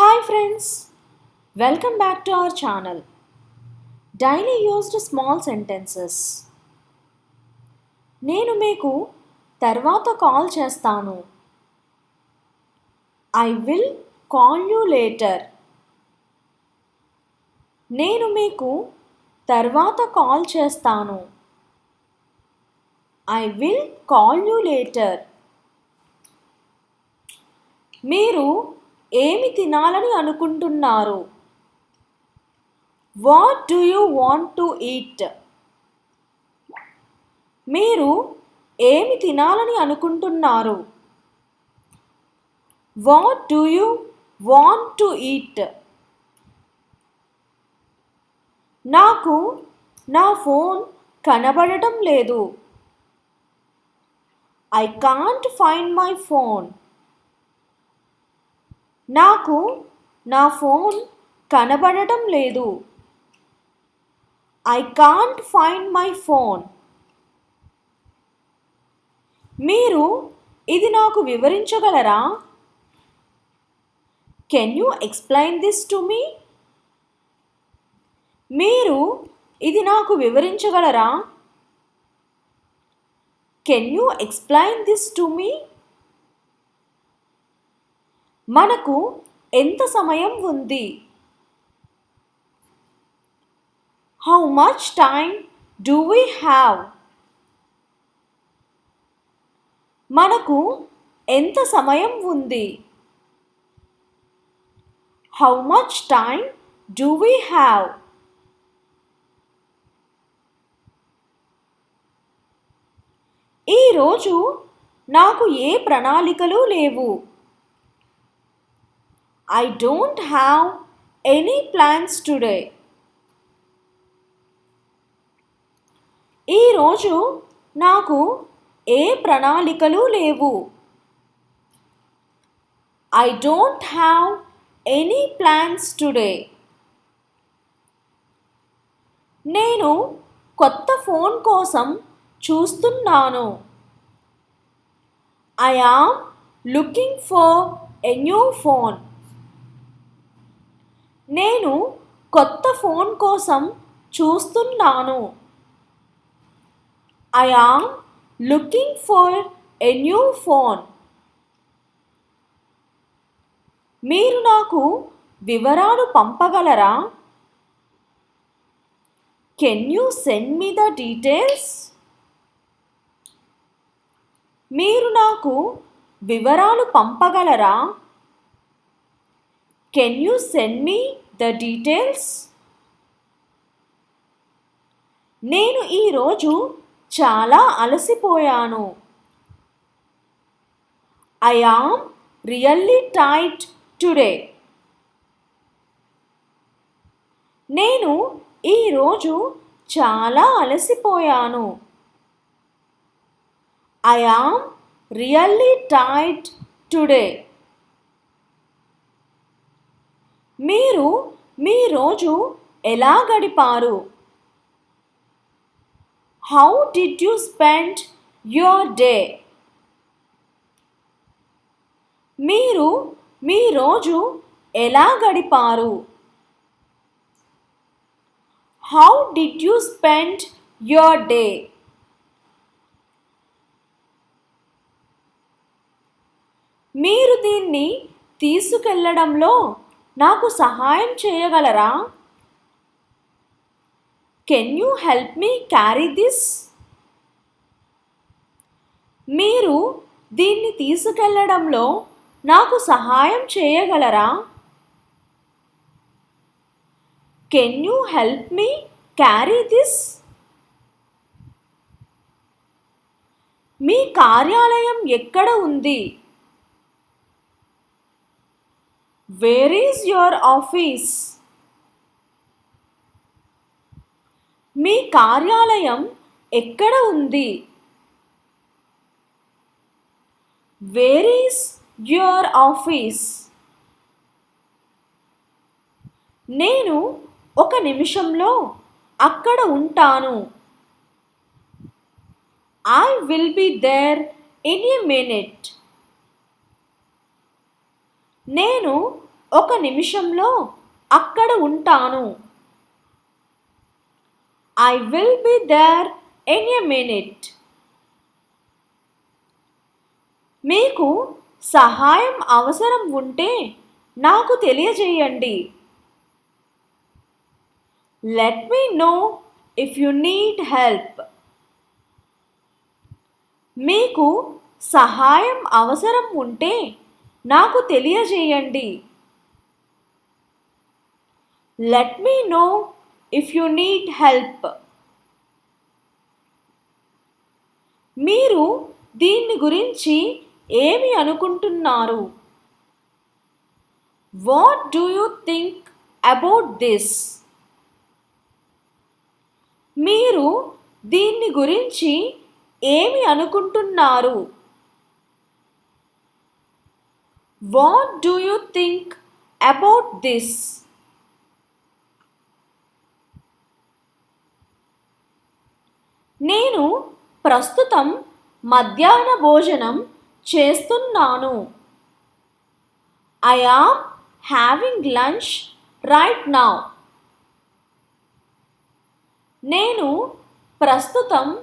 Hi friends welcome back to our channel daily used small sentences నేను మీకు తర్వాత call చేస్తాను. I will call you later నేను మీకు తర్వాత కాల్ చేస్తాను. I will call you later మీరు ఏమి తినాలని అనుకుంటున్నారు? What do you want to eat మీరు ఏమి తినాలని అనుకుంటున్నారు? What do you want to eat నాకు నా ఫోన్ కనబడటం లేదు. I can't find my phone నాకు నా ఫోన్ కనబడటం లేదు. I can't find my phone. మీరు ఇది నాకు వివరించగలరా? Can you explain this to me? మీరు ఇది నాకు వివరించగలరా? Can you explain this to me? మనకు ఎంత సమయం ఉంది? How much time do we have మనకు ఎంత సమయం ఉంది? How much time do we have ఈరోజు నాకు ఏ ప్రణాళికలు లేవు? I don't have any plans today ఈరోజు నాకు ఏ ప్రణాళికలు లేవు. I don't have any plans today నేను కొత్త ఫోన్ కోసం చూస్తున్నాను. I am looking for a new phone నేను కొత్త ఫోన్ కోసం చూస్తున్నాను. I am looking for a new phone మీరు నాకు వివరాలు పంపగలరా? Can you send me the details మీరు నాకు వివరాలు పంపగలరా? Can you send me the details నేను ఈరోజు చాలా అలసిపోయాను. ఐ ఆమ్ రియల్లీ టైట్ టుడే నేను ఈరోజు చాలా అలసిపోయాను. ఐ ఆమ్ రియల్లీ టైట్ టుడే మీరు మీ రోజు ఎలా గడిపారు? How did you spend your day మీరు మీ రోజు ఎలా గడిపారు? How did you spend your day మీరు దీన్ని తీసుకెళ్ళడంలో నాకు సహాయం చేయగలరా? Can you help me carry this మీరు దీన్ని తీసుకెళ్ళడంలో నాకు సహాయం చేయగలరా? Can you help me carry this మీ కార్యాలయం ఎక్కడ ఉంది? వేర్ ఈజ్ యువర్ ఆఫీస్ మీ కార్యాలయం ఎక్కడ ఉంది? వేర్ ఈస్ యువర్ ఆఫీస్ నేను ఒక నిమిషంలో అక్కడ ఉంటాను. I will be there in a minute నేను ఒక నిమిషంలో అక్కడ ఉంటాను. I will be there in a minute మీకు సహాయం అవసరం ఉంటే నాకు తెలియజేయండి. Let me know if you need help మీకు సహాయం అవసరం ఉంటే నాకు తెలియజేయండి. Let me know if you need help మీరు దీన్ని గురించి ఏమి అనుకుంటున్నారు? What do you think about this మీరు దీన్ని గురించి ఏమి అనుకుంటున్నారు? What do you think about this నేను ప్రస్తుతం మధ్యాహ్న భోజనం చేస్తున్నాను. I am having lunch right now నేను ప్రస్తుతం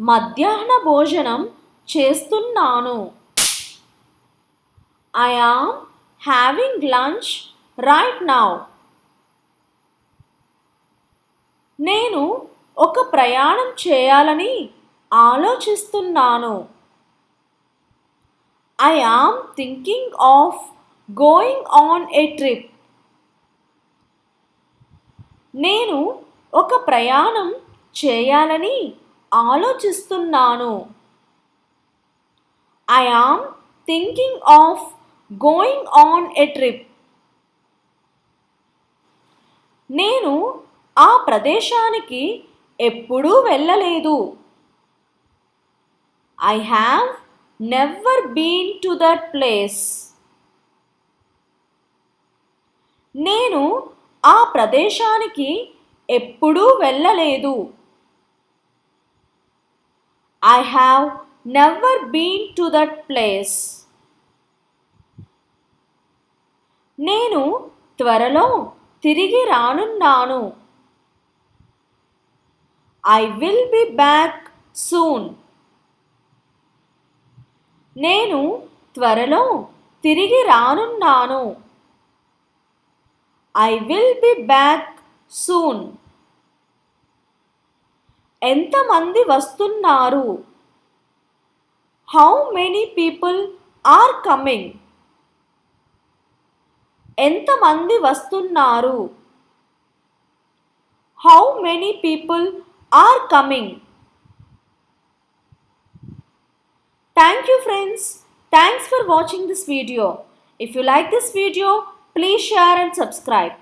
మధ్యాహ్న భోజనం చేస్తున్నాను. I am having lunch right now నేను ఒక ప్రయాణం చేయాలని ఆలోచిస్తున్నాను. I am thinking of going on a trip నేను ఒక ప్రయాణం చేయాలని ఆలోచిస్తున్నాను. I am thinking of going on a trip నేను ఆ ప్రదేశానికి ఎప్పుడూ వెళ్ళలేదు. I have never been to that place నేను ఆ ప్రదేశానికి ఎప్పుడూ వెళ్ళలేదు. I have never been to that place నేను త్వరలో తిరిగి రానున్నాను. I will be back soon నేను త్వరలో తిరిగి రానున్నాను. I will be back soon ఎంతమంది వస్తున్నారు? How many people are coming ఎంతమంది వస్తున్నారు? How many people are coming. Thank you friends. Thanks for watching this video. If you like this video, please share and subscribe.